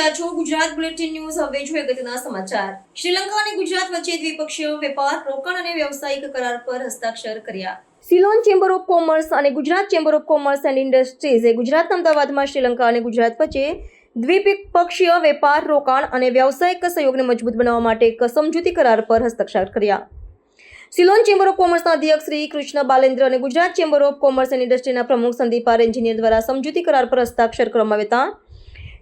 રહ્યા છો. Gujarat bulletin news હવે જોઈએ અગત્યના સમાચાર. શ્રીલંકા અને ગુજરાત વચ્ચે દ્વિપક્ષીય વેપાર રોકાણ અને વ્યવસાયિક કરાર પર હસ્તાક્ષર કર્યા. સિલોન ચેમ્બર ઓફ કોમર્સ અને Gujarat chamber of commerce and ઇન્ડસ્ટ્રીઝે Gujarat અમદાવાદમાં શ્રીલંકા અને ગુજરાત વચ્ચે દ્વિપક્ષીય વેપાર, રોકાણ અને વ્યવસાયિક સહયોગને મજબૂત બનાવવા માટે એક સમજૂતી કરાર પર હસ્તાક્ષર કર્યા. સિલોન ચેમ્બર ઓફ કોમર્સના અધ્યક્ષ શ્રી કૃષ્ણ બાલેન્દ્ર અને Gujarat chamber of commerce and ઇન્ડસ્ટ્રીના પ્રમુખ સંદીપ એન્જિનિયર દ્વારા સમજૂતી કરાર પર હસ્તાક્ષર કરવામાં આવ્યા હતા.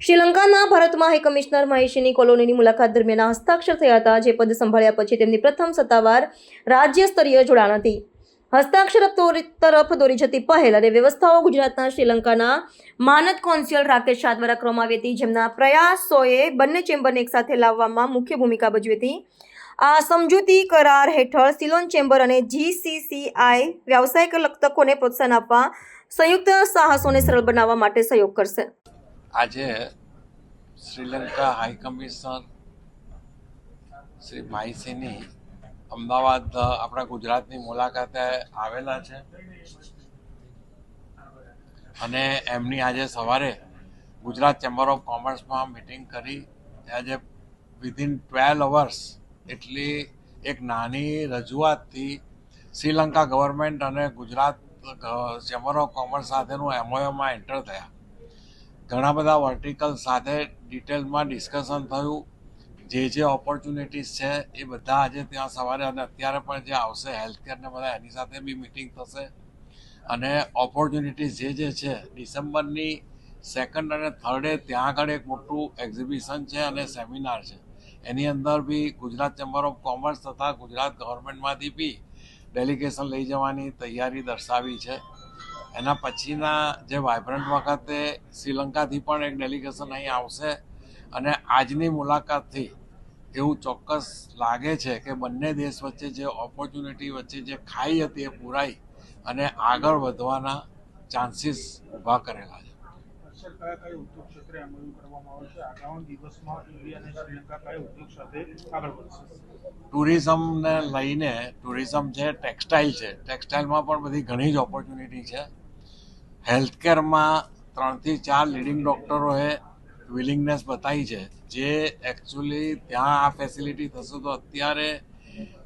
શ્રીલંકાના ભારતમાં હાઈ કમિશનર મહેશીની કોલોનીની મુલાકાત દરમિયાન હસ્તાક્ષર થયા હતા, જે પદ સંભાળ્યા પછી તેમની પ્રથમ સત્તાવાર રાજ્ય સ્તરીય જોડાણ હતી. હસ્તાક્ષર તરફ દોરી જતી પહેલ અને વ્યવસ્થાઓ ગુજરાતના શ્રીલંકાના માનદ કોન્સ્યુલ રાકેશ શાહ દ્વારા કરવામાં આવી હતી, જેમના પ્રયાસોએ બંને ચેમ્બરને એકસાથે લાવવામાં મુખ્ય ભૂમિકા ભજવી હતી. આ સમજૂતી કરાર હેઠળ સિલોન ચેમ્બર અને જીસીસીઆઈ વ્યાવસાયિક લક્તકોને પ્રોત્સાહન આપવા સંયુક્ત સાહસોને સરળ બનાવવા માટે સહયોગ કરશે. આજે શ્રીલંકા હાઈ કમિશનર શ્રી માઇસીની અમદાવાદ, આપણા ગુજરાતની મુલાકાતે આવેલા છે. અને એમની આજે સવારે ગુજરાત ચેમ્બર ઓફ કોમર્સમાં મિટિંગ કરી. આજે વિધિન ટ્વેલ્વ અવર્સ એટલી એક નાની રજૂઆતથી શ્રીલંકા ગવર્મેન્ટ અને ગુજરાત ચેમ્બર ઓફ કોમર્સ સાથેનું એમઓએમાં એન્ટર થયા. ઘણા બધા વર્ટિકલ સાથે ડિટેલમાં ડિસ્કશન થયું. જે જે ઓપોર્ચ્યુનિટીઝ છે, એ બધા આજે ત્યાં સવારે અને અત્યારે પણ જે આવશે હેલ્થકેરને બધા એની સાથે બી મિટિંગ થશે. અને ઓપોર્ચ્યુનિટીઝ જે જે છે, ડિસેમ્બરની સેકન્ડ અને થર્ડે ત્યાં આગળ એક મોટું એક્ઝિબિશન છે અને સેમિનાર છે. એની અંદર બી ગુજરાત ચેમ્બર ઓફ કોમર્સ તથા ગુજરાત ગવર્મેન્ટમાંથી બી ડેલિગેશન લઈ જવાની તૈયારી દર્શાવી છે. એના પછીના જે વાઇબ્રન્ટ વખતે શ્રીલંકાથી પણ એક ડેલિગેશન અહીં આવશે. અને આજની મુલાકાતથી એવું ચોક્કસ લાગે છે કે બંને દેશ વચ્ચે જે ઓપોર્ચ્યુનિટી વચ્ચે જે ખાઈ હતી એ પૂરાઈ અને આગળ વધવાના ચાન્સીસ ઊભા કરેલા છે. સર કયા ઉદ્યોગ ક્ષેત્રે એમઓયુ કરવામાં આવશે આગામી દિવસમાં ઇન્ડિયા અને શ્રીલંકા કયા ઉદ્યોગ સાથે આગળ વધશે? ટુરિઝમને લઈને ટુરિઝમ છે, ટેક્સટાઇલ છે. ટેક્સટાઇલમાં પણ બધી ઘણી જ ઓપોર્ચ્યુનિટી છે. હેલ્થકેરમાં ત્રણથી ચાર લીડિંગ ડૉક્ટરોએ વિલિંગનેસ બતાવી છે. જે એકચ્યુઅલી ત્યાં આ ફેસિલિટી થશે તો અત્યારે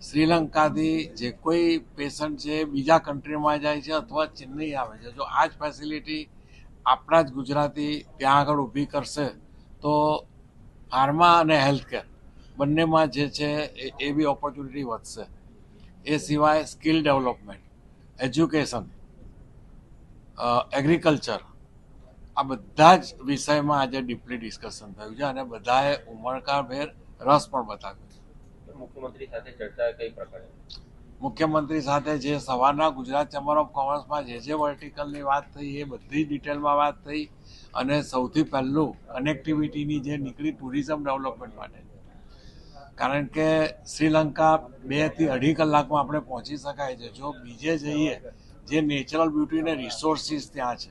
શ્રીલંકાથી જે કોઈ પેશન્ટ છે, બીજા કન્ટ્રીમાં જાય છે અથવા ચેન્નઈ આવે છે. જો આ જ ફેસિલિટી આપણા જ ગુજરાતી ત્યાં આગળ ઊભી કરશે, તો ફાર્મા અને હેલ્થકેર બંનેમાં જે છે એ બી ઓપોર્ચ્યુનિટી વધશે. એ સિવાય સ્કિલ ડેવલપમેન્ટ, એજ્યુકેશન એગ્રીકલ્ચર, આ બધા જ વિષયમાં આજે ડીપલી ડિસ્કશન થયું છે અને બધાએ ઉમળકાભેર રસ પણ બતાવ્યો મુખ્યમંત્રી સાથે ચર્ચા કઈ પ્રકારે? મુખ્યમંત્રી સાથે જે સવારના ગુજરાત ચેમ્બર ઓફ કોમર્સમાં જે જે વર્ટિકલની વાત થઈ, એ બધી ડિટેલમાં વાત થઈ અને સૌથી પહેલું કનેક્ટિવિટીની જે નીકળી ટુરિઝમ ડેવલપમેન્ટ માટે. કારણ કે શ્રીલંકા બેથી અઢી કલાકમાં આપણે પહોંચી શકાય છે. જો બીજે જઈએ, જે નેચરલ બ્યુટી ને રિસોર્સિસ ત્યાં છે,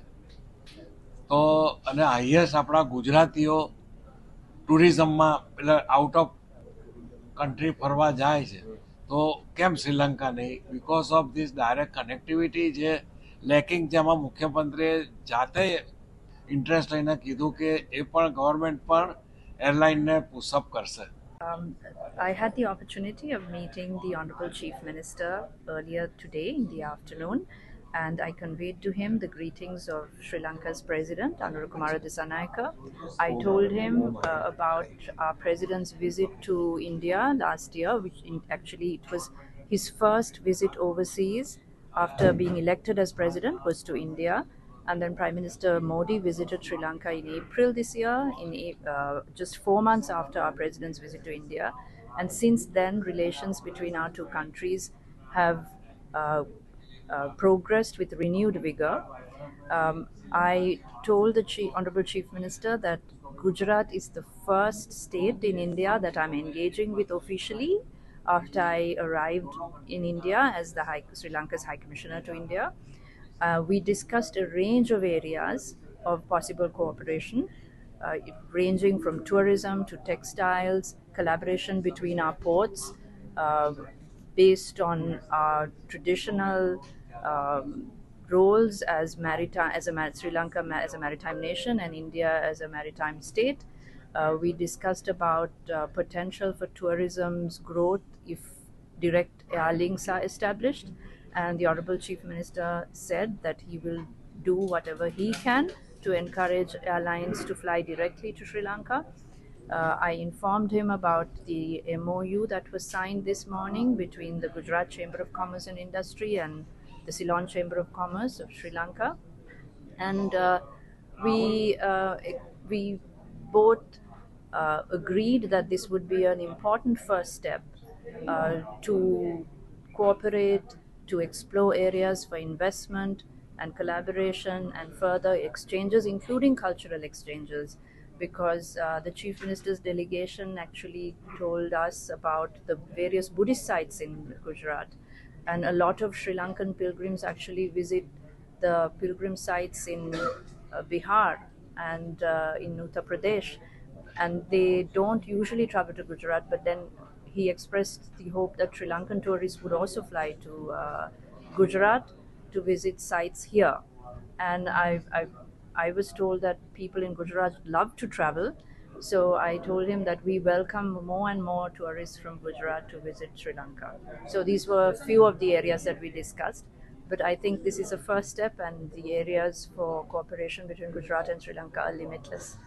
તો અને હાઈએસ્ટ આપણા ગુજરાતીઓ ટુરિઝમમાં એટલે આઉટ ઓફ કન્ટ્રી ફરવા જાય છે તો કેમ શ્રીલંકા નહીં because of this direct connectivity જે લેકિંગ જેમાં મુખ્યમંત્રીએ જાતે ઇન્ટરેસ્ટ લઈને કીધું કે એ પણ ગવર્મેન્ટ પણ એરલાઇનને પુશઅપ કરશે Um, I had the opportunity of meeting the Honorable Chief Minister earlier today in the afternoon, and I conveyed to him the greetings of Sri Lanka's President, Anurukumara Dissanayaka. I told him uh, about our President's visit to India last year, which in, actually it was his first visit overseas after being elected as President was to India. And then Prime Minister Modi visited Sri Lanka in April this year, in uh, just four months after our president's visit to India. And since then, relations between our two countries have uh, uh, progressed with renewed vigor. Um, I told the chief, Honorable Chief Minister that Gujarat is the first state in India that I'm engaging with officially after I arrived in India as the High, Sri Lanka's High Commissioner to India. Uh, we discussed a range of areas of possible cooperation, uh, ranging from tourism to textiles, collaboration between our ports, uh, based on our traditional um, roles as maritime, as a Sri Lanka as a maritime nation and India as a maritime state. Uh, we discussed about uh, potential for tourism's growth if direct air links are established, and the Honorable Chief Minister said that he will do whatever he can to encourage airlines to fly directly to Sri Lanka. Uh, I informed him about the MOU that was signed this morning between the Gujarat Chamber of Commerce and Industry and the Ceylon Chamber of Commerce of Sri Lanka, and uh, we uh, we both uh, agreed that this would be an important first step to cooperate, to explore areas for investment and collaboration and further exchanges, including cultural exchanges. Because uh, the Chief Minister's delegation actually told us about the various Buddhist sites in Gujarat, and a lot of Sri Lankan pilgrims actually visit the pilgrim sites in uh, Bihar and uh, in Uttar Pradesh, and they don't usually travel to Gujarat. But then he expressed the hope that Sri Lankan tourists would also fly to uh, Gujarat to visit sites here. And I, I, I was told that people in Gujarat love to travel. So I told him that we welcome more and more tourists from Gujarat to visit Sri Lanka. So these were a few of the areas that we discussed. But I think this is a first step, and the areas for cooperation between Gujarat and Sri Lanka are limitless.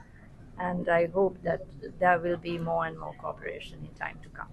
And I hope that there will be more and more cooperation in time to come.